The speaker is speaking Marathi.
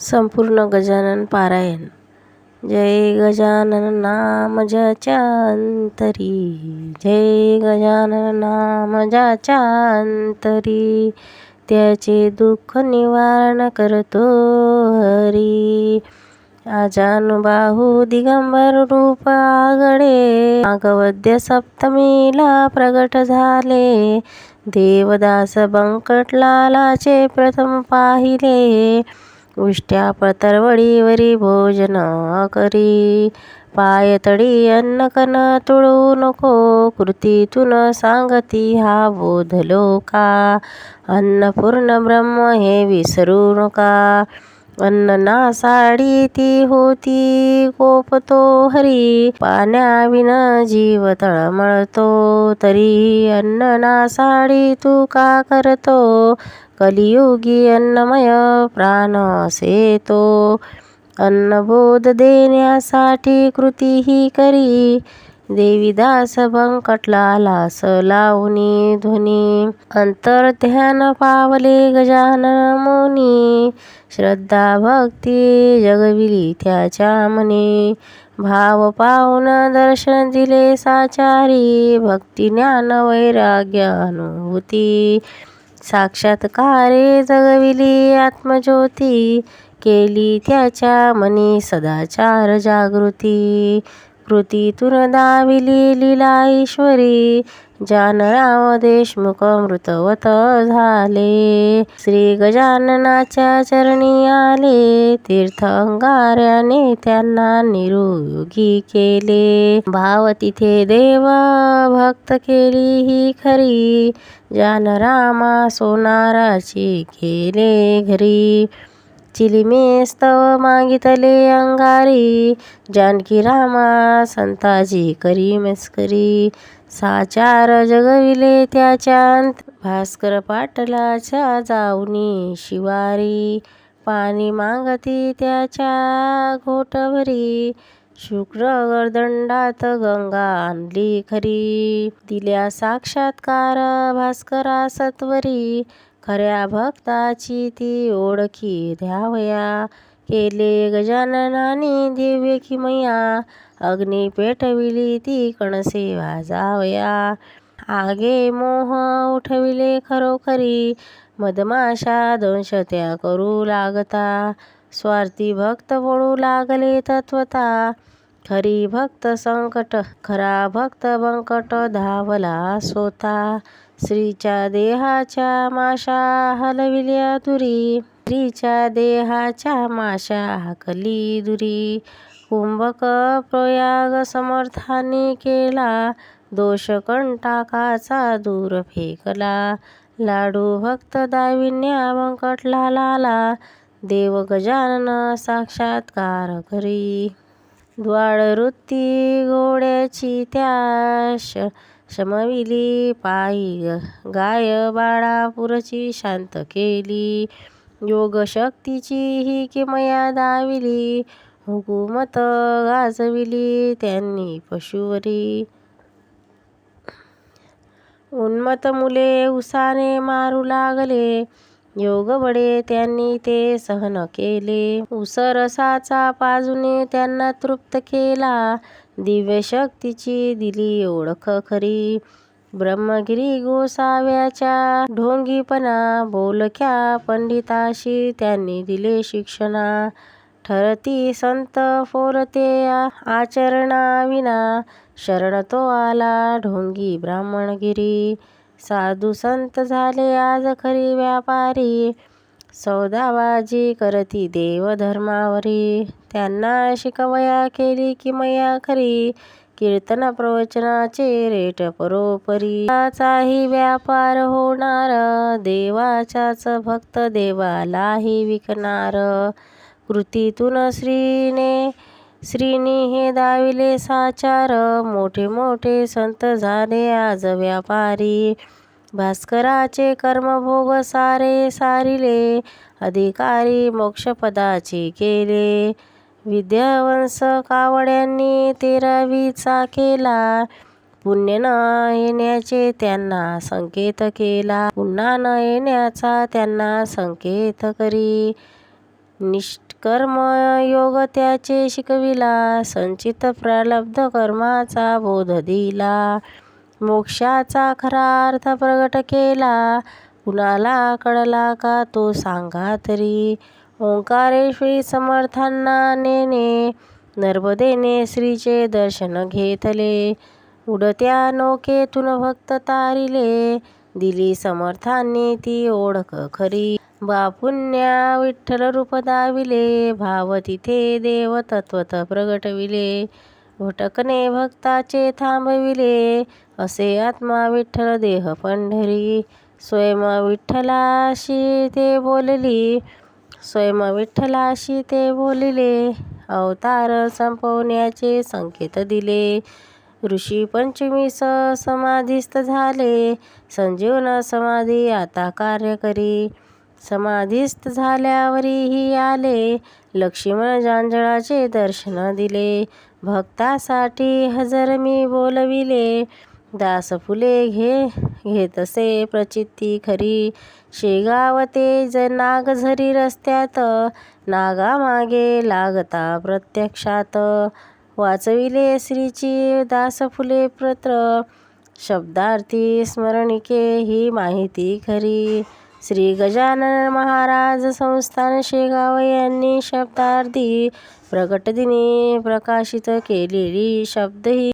संपूर्ण गजानन पारायण. जय गजानन नाम ज्याच्या अंतरी जय गजानन नाम ज्याच्या अंतरी त्याचे दुःख निवारण करतो हरी. आजानुबाहू दिगंबर रूप आगडे मागवद्य सप्तमीला प्रगट झाले. देवदास बंकटलालाचे प्रथम पाहिले. उष्ट्या पतरवडीवरी भोजन करी. पायतळी अन्नकन तुळू नको कृतीतून सांगती हा बोध लोका. अन्नपूर्ण ब्रह्म हे विसरू नका. अन्न नासाडी ती होती कोपतो हरी. पाण्याविन जीव तळमळतो तरी अन्न नासाडी तू का करतो? कलियुगी अन्नमय प्राण असे तो अन्नबोध देण्यासाठी कृतीही करी. देवीदास बंकटलालास लावणी ध्वनी. अंतर्ध्यान पावले गजानन मुनी. श्रद्धा भक्ती जगविली त्याच्या मनी. भाव पाहून दर्शन दिले साचारी. भक्ती ज्ञान वैराग्य अनुभूती. साक्षात्कारे जगविली आत्मज्योती केली त्याच्या मनी सदाचार जागृती कृतीतून दाविली लीला ईश्वरी जानराव देशमुख मृतवत झाले. श्री गजाननाच्या चरणी आले. तीर्थ अंगाऱ्याने त्यांना निरोगी केले. भाव तिथे देव भक्त केली ही खरी. जानरामा सोनाराची केले घरी. चिलिमे स्तव मागितले अंगारी. जानकी रामा संताजी करी मस्करी साचार जगविले त्याच्या भास्कर पाटलाच्या जाऊनी शिवारी. पाणी मागती त्याच्या घोटभरी. शुक्र गर्दंडात गंगा आणली खरी. दिल्या साक्षात्कार भास्करा सत्वरी खऱ्या भक्ताची ती ओळखी द्यावया. केले गजाननानी दिव्य किमया अग्नी पेटविली ती कणसे वाजावया आगे मोह उठविले खरोखरी. मधमाशा दंश त्या करू लागता. स्वार्थी भक्त पळू लागले तत्वता. खरी भक्त संकट खरा भक्त बंकट धावला सोता स्त्रीच्या देहाच्या माशा हलविल्या तुरी स्त्रीच्या देहाच्या माशा हाकली दुरी. कुंभक प्रयाग समर्थाने केला. दोष कंटाकाचा दूर फेकला. लाडू भक्त दाविन्या वंकटला लाला. देव गजानन साक्षात्कार करी. द्वाडवृत्ती घोड्याची त्याश शमविली पायी गाय बाळापूरची शांत केली. योग शक्तीची ही किमया दाविली हुकूमत गाजविली त्यांनी पशुवरी. उन्मत मुले उसाने मारू लागले योग बडे त्यांनी ते सहन केले. उसरसाचा पाजूने त्यांना तृप्त केला दिव्यशक्तीची दिली ओळख खरी. ब्रह्मगिरी गोसाव्याच्या ढोंगीपणा बोलक्या पंडिताशी त्यांनी दिले शिक्षणा. ठरती संत फोरते आचरणाविना शरण तो आला ढोंगी ब्राह्मणगिरी. साधू संत झाले आज खरी व्यापारी. सौदाबाजी करती देवधर्मावरी. त्यांना शिकवया केली किमया खरी. कीर्तन प्रवचनाचे रेट परोपरी. व्यापार होणार. देवाच्याच भक्त देवालाही विकणार. कृतीतून श्रीने श्रीनी हे दाविले साचार. मोठे मोठे संत झाले आज व्यापारी. भास्कराचे कर्मभोग सारे सारिले अधिकारी मोक्षपदाचे केले. विद्यावंस कावड्यांनी तेरावीचा केला. पुण्य न येण्याचे त्यांना संकेत केला. पुन्हा न येण्याचा त्यांना संकेत करी. निष्कर्म योग त्याचे शिकविला. संचित प्रालब्ध कर्माचा बोध दिला. मोक्षाचा खरा अर्थ प्रगट केला. कुणाला कळला का तो सांगा तरी. ओंकारेश्वरी समर्थांना नेणे नर्मदेने श्रीचे दर्शन घेतले. उडत्या नौकेतून भक्त तारिले दिली समर्थांनी ती ओळख खरी. बापुन्या विठ्ठल रूप दाविले भाव तिथे देव तत्वत प्रगटविले. भटकणे भक्ताचे थांबविले. असे आत्मा विठ्ठल देह पंढरी. स्वयं विठ्ठलाशी ते बोलली. स्वयं विठ्ठलाशी ते बोलिले. अवतार संपवण्याचे संकेत दिले. ऋषी पंचमीस समाधीस्थ झाले. संजीवन समाधी आता कार्य करी. समाधीस्थ झाल्यावरही आले. लक्ष्मण जांजळाचे दर्शन दिले. भक्तासाठी हजर मी बोलविले. दास फुले घे घेतसे प्रचिती खरी. शेगाव ते ज नागझरी रस्त्यात नागामागे लागता प्रत्यक्षात. वाचविले श्रीची दास फुले पत्र. शब्दार्थी स्मरणिके ही माहिती खरी. श्री गजानन महाराज संस्थान शेगाव यांनी शब्दार्थी प्रकटदिनी प्रकाशित केलेली शब्द ही